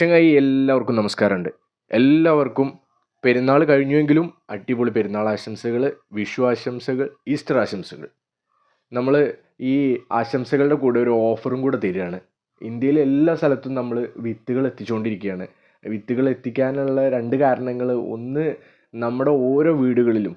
ചങ്ങായി എല്ലാവർക്കും നമസ്കാരമുണ്ട്. എല്ലാവർക്കും പെരുന്നാൾ കഴിഞ്ഞുവെങ്കിലും അടിപൊളി പെരുന്നാൾ ആശംസകൾ വിഷു ആശംസകൾ ഈസ്റ്റർ ആശംസകൾ. നമ്മൾ ഈ ആശംസകളുടെ കൂടെ ഒരു ഓഫറും കൂടെ തരികയാണ്. ഇന്ത്യയിലെ എല്ലാ സ്ഥലത്തും നമ്മൾ വിത്തുകൾ എത്തിച്ചുകൊണ്ടിരിക്കുകയാണ്. വിത്തുകൾ എത്തിക്കാനുള്ള രണ്ട് കാരണങ്ങൾ. ഒന്ന് നമ്മുടെ ഓരോ വീടുകളിലും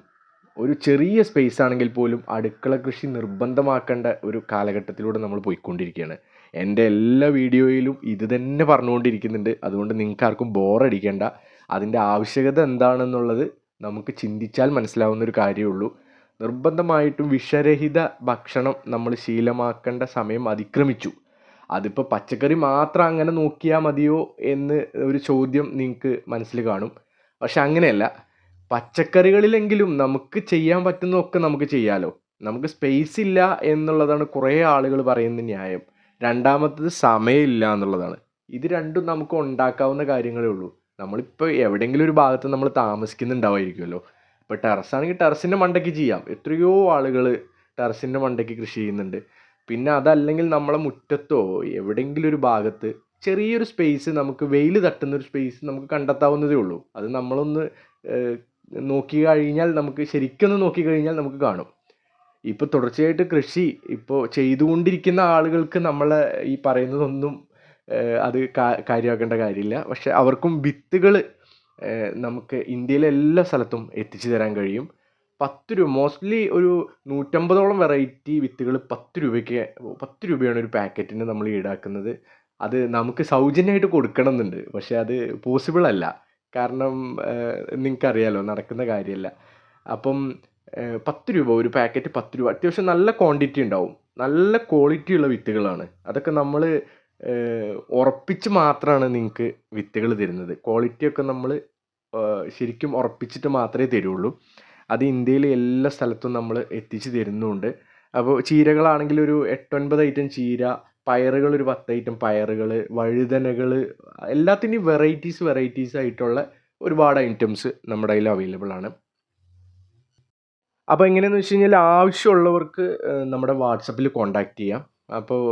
ഒരു ചെറിയ സ്പേസ് ആണെങ്കിൽ പോലും അടുക്കള കൃഷി നിർബന്ധമാക്കേണ്ട ഒരു കാലഘട്ടത്തിലൂടെ നമ്മൾ പോയിക്കൊണ്ടിരിക്കുകയാണ്. എന്റെ എല്ലാ വീഡിയോയിലും ഇത് തന്നെ പറഞ്ഞുകൊണ്ടിരിക്കുന്നുണ്ട്. അതുകൊണ്ട് നിങ്ങൾക്ക് ആർക്കും ബോറടിക്കേണ്ട അതിന്റെ ആവശ്യകത എന്താണെന്നുള്ളത് നമുക്ക് ചിന്തിച്ചാൽ മനസ്സിലാവുന്ന ഒരു കാര്യമേ ഉള്ളൂ. നിർബന്ധമായിട്ടും വിഷരഹിത ഭക്ഷണം നമ്മൾ ശീലമാക്കേണ്ട സമയം അതിക്രമിച്ചു. അതിപ്പോൾ പച്ചക്കറി മാത്രം അങ്ങനെ നോക്കിയാൽ മതിയോ എന്ന് ഒരു ചോദ്യം നിങ്ങൾക്ക് മനസ്സിൽ കാണും. പക്ഷെ അങ്ങനെയല്ല. പച്ചക്കറികളിലെങ്കിലും നമുക്ക് ചെയ്യാൻ പറ്റുന്നതൊക്കെ നമുക്ക് ചെയ്യാലോ? നമുക്ക് സ്പേസ് ഇല്ല എന്നുള്ളതാണ് കുറേ ആളുകൾ പറയുന്ന ന്യായം. രണ്ടാമത്തത് സമയമില്ല എന്നുള്ളതാണ്. ഇത് രണ്ടും നമുക്ക് ഉണ്ടാക്കാവുന്ന കാര്യങ്ങളേ ഉള്ളൂ. നമ്മളിപ്പോൾ എവിടെയെങ്കിലും ഒരു ഭാഗത്ത് നമ്മൾ താമസിക്കുന്നുണ്ടാവുമായിരിക്കുമല്ലോ. ഇപ്പോൾ ടെറസാണെങ്കിൽ ടെറസിന്റെ മണ്ടയ്ക്ക് ചെയ്യാം. എത്രയോ ആളുകൾ ടെറസിന്റെ മണ്ടയ്ക്ക് കൃഷി ചെയ്യുന്നുണ്ട്. പിന്നെ അതല്ലെങ്കിൽ നമ്മളെ മുറ്റത്തോ എവിടെയെങ്കിലും ഒരു ഭാഗത്ത് ചെറിയൊരു സ്പേസ് നമുക്ക് വെയിൽ തട്ടുന്ന ഒരു സ്പേസ് നമുക്ക് കണ്ടെത്താവുന്നതേ ഉള്ളൂ. അത് നമ്മളൊന്ന് നോക്കി കഴിഞ്ഞാൽ നമുക്ക് ശരിക്കൊന്ന് നോക്കി കഴിഞ്ഞാൽ നമുക്ക് കാണും. ഇപ്പോൾ തുടർച്ചയായിട്ട് കൃഷി ഇപ്പോൾ ചെയ്തുകൊണ്ടിരിക്കുന്ന ആളുകൾക്ക് നമ്മൾ ഈ പറയുന്നതൊന്നും അത് കാര്യമാക്കേണ്ട കാര്യമില്ല. പക്ഷെ അവർക്കും വിത്തുകൾ നമുക്ക് ഇന്ത്യയിലെ എല്ലാ സ്ഥലത്തും എത്തിച്ചു തരാൻ കഴിയും. പത്ത് രൂപ മോസ്റ്റ്ലി ഒരു നൂറ്റമ്പതോളം വെറൈറ്റി വിത്തുകൾ പത്ത് രൂപയ്ക്ക് പത്ത് രൂപയാണ് ഒരു പാക്കറ്റിന് നമ്മൾ ഈടാക്കുന്നത്. അത് നമുക്ക് സൗജന്യമായിട്ട് കൊടുക്കണം എന്നുണ്ട് പക്ഷേ അത് പോസിബിൾ അല്ല. കാരണം നിങ്ങൾക്കറിയാലോ നടക്കുന്ന കാര്യമല്ല. അപ്പം പത്ത് രൂപ ഒരു പാക്കറ്റ് പത്ത് രൂപ അത്യാവശ്യം നല്ല ക്വാണ്ടിറ്റി ഉണ്ടാവും. നല്ല ക്വാളിറ്റി ഉള്ള വിത്തുകളാണ്. അതൊക്കെ നമ്മൾ ഉറപ്പിച്ച് മാത്രമാണ് നിങ്ങൾക്ക് വിത്തുകൾ തരുന്നത്. ക്വാളിറ്റിയൊക്കെ നമ്മൾ ശരിക്കും ഉറപ്പിച്ചിട്ട് മാത്രമേ തരുള്ളൂ. അത് ഇന്ത്യയിലെ എല്ലാ സ്ഥലത്തും നമ്മൾ എത്തിച്ച് തരുന്നുമുണ്ട് അപ്പോൾ ചീരകളാണെങ്കിൽ ഒരു എട്ടൊൻപത് ഐറ്റം ചീര പയറുകൾ ഒരു പത്ത് ഐറ്റം പയറുകൾ വഴുതനകൾ എല്ലാത്തിന്റെയും വെറൈറ്റീസ് വെറൈറ്റീസ് ആയിട്ടുള്ള ഒരുപാട് ഐറ്റംസ് നമ്മുടെ കയ്യിൽ അവൈലബിൾ ആണ്. അപ്പോൾ എങ്ങനെയെന്ന് വെച്ച് കഴിഞ്ഞാൽ ആവശ്യമുള്ളവർക്ക് നമ്മുടെ വാട്സപ്പിൽ കോൺടാക്റ്റ് ചെയ്യാം. അപ്പോൾ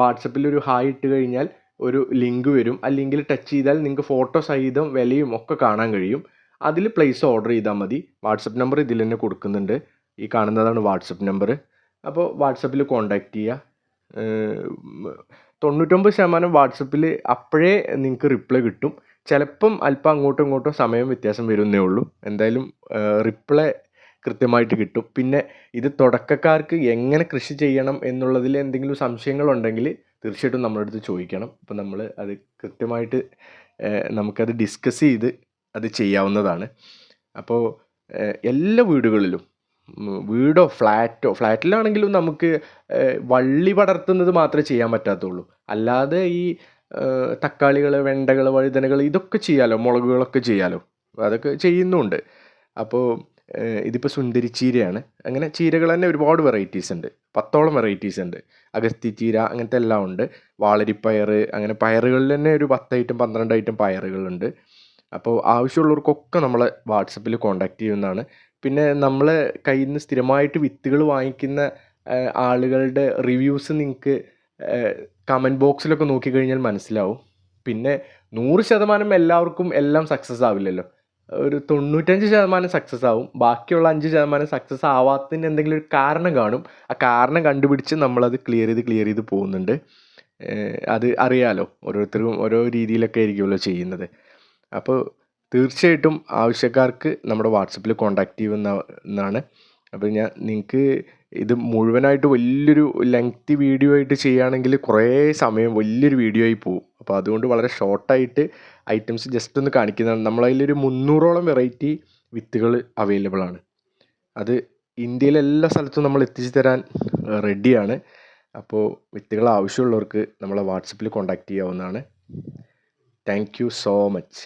വാട്സപ്പിൽ ഒരു ഹായ് ഇട്ട് കഴിഞ്ഞാൽ ഒരു ലിങ്ക് വരും. ആ ലിങ്കിൽ ടച്ച് ചെയ്താൽ നിങ്ങൾക്ക് ഫോട്ടോ സഹിതം വിലയും ഒക്കെ കാണാൻ കഴിയും. അതിൽ പ്ലേസ് ഓർഡർ ചെയ്താൽ മതി. വാട്സപ്പ് നമ്പർ ഇതിൽ തന്നെ കൊടുക്കുന്നുണ്ട്. ഈ കാണുന്നതാണ് വാട്സപ്പ് നമ്പർ അപ്പോൾ വാട്സപ്പിൽ കോൺടാക്റ്റ് ചെയ്യുക തൊണ്ണൂറ്റൊമ്പത് ശതമാനം വാട്സപ്പിൽ അപ്പോഴേ നിങ്ങൾക്ക് റിപ്ലൈ കിട്ടും. ചിലപ്പം അല്പം അങ്ങോട്ടും ഇങ്ങോട്ടും സമയം വ്യത്യാസം വരുന്നേ ഉള്ളൂ. എന്തായാലും റിപ്ലൈ കൃത്യമായിട്ട് കിട്ടും. പിന്നെ ഇത് തുടക്കക്കാർക്ക് എങ്ങനെ കൃഷി ചെയ്യണം എന്നുള്ളതിൽ എന്തെങ്കിലും സംശയങ്ങളുണ്ടെങ്കിൽ തീർച്ചയായിട്ടും നമ്മളുടെ അടുത്ത് ചോദിക്കണം. അപ്പോൾ നമ്മൾ അത് കൃത്യമായിട്ട് നമുക്കത് ഡിസ്കസ് ചെയ്ത് അത് ചെയ്യാവുന്നതാണ്. അപ്പോൾ എല്ലാ വീടുകളിലും വീടോ ഫ്ലാറ്റോ ഫ്ലാറ്റിലാണെങ്കിലും നമുക്ക് വള്ളി പടർത്തുന്നത് മാത്രമേ ചെയ്യാൻ പറ്റാത്തുള്ളൂ. അല്ലാതെ ഈ തക്കാളികൾ വെണ്ടകൾ വഴുതനകൾ ഇതൊക്കെ ചെയ്യാലോ മുളകുകളൊക്കെ ചെയ്യാലോ അതൊക്കെ ചെയ്യുന്നുണ്ട്. അപ്പോൾ ഇതിപ്പോൾ സുന്ദരി ചീരയാണ്. അങ്ങനെ ചീരകൾ തന്നെ ഒരുപാട് വെറൈറ്റീസ് ഉണ്ട്. പത്തോളം വെറൈറ്റീസ് ഉണ്ട്. അഗസ്തി ചീര അങ്ങനത്തെ എല്ലാം ഉണ്ട്. വാളരിപ്പയർ അങ്ങനെ പയറുകളിൽ തന്നെ ഒരു പത്തായിട്ടും പന്ത്രണ്ടായിട്ടും പയറുകളുണ്ട്. അപ്പോൾ ആവശ്യമുള്ളവർക്കൊക്കെ നമ്മളെ വാട്സപ്പിൽ കോൺടാക്റ്റ് ചെയ്യുന്നതാണ്. പിന്നെ നമ്മൾ കയ്യിൽ നിന്ന് സ്ഥിരമായിട്ട് വിത്തുകൾ വാങ്ങിക്കുന്ന ആളുകളുടെ റിവ്യൂസ് നിങ്ങൾക്ക് കമന്റ് ബോക്സിലൊക്കെ നോക്കിക്കഴിഞ്ഞാൽ മനസ്സിലാവും. പിന്നെ നൂറ് ശതമാനം എല്ലാവർക്കും എല്ലാം സക്സസ് ആവില്ലല്ലോ. ഒരു തൊണ്ണൂറ്റഞ്ച് ശതമാനം സക്സസ് ആവും. ബാക്കിയുള്ള അഞ്ച് ശതമാനം സക്സസ് ആവാത്തതിന് എന്തെങ്കിലും ഒരു കാരണം കാണും. ആ കാരണം കണ്ടുപിടിച്ച് നമ്മളത് ക്ലിയർ ചെയ്ത് ക്ലിയർ ചെയ്ത് പോകുന്നുണ്ട്. അത് അറിയാലോ. ഓരോരുത്തരും ഓരോ രീതിയിലൊക്കെ ആയിരിക്കുമല്ലോ ചെയ്യുന്നത്. അപ്പോൾ തീർച്ചയായിട്ടും ആവശ്യക്കാർക്ക് നമ്മുടെ വാട്സപ്പിൽ കോൺടാക്ട് ചെയ്യുന്ന എന്നാണ് അപ്പോൾ ഞാൻ നിങ്ങൾക്ക് ഇത് മുഴുവനായിട്ട് വലിയൊരു ലെങ്തി വീഡിയോ ആയിട്ട് ചെയ്യുകയാണെങ്കിൽ കുറേ സമയം വലിയൊരു വീഡിയോ ആയി പോകും അപ്പോൾ അതുകൊണ്ട് വളരെ ഷോർട്ടായിട്ട് ഐറ്റംസ് ജസ്റ്റ് ഒന്ന് കാണിക്കുന്നതാണ്. നമ്മളതിലൊരു മുന്നൂറോളം വെറൈറ്റി വിത്തുകൾ അവൈലബിൾ ആണ്. അത് ഇന്ത്യയിലെ എല്ലാ സ്ഥലത്തും നമ്മൾ എത്തിച്ചു തരാൻ റെഡിയാണ് അപ്പോൾ വിത്തുകൾ ആവശ്യമുള്ളവർക്ക് നമ്മളെ വാട്സപ്പിൽ കോൺടാക്റ്റ് ചെയ്യാവുന്നതാണ്. Thank you so much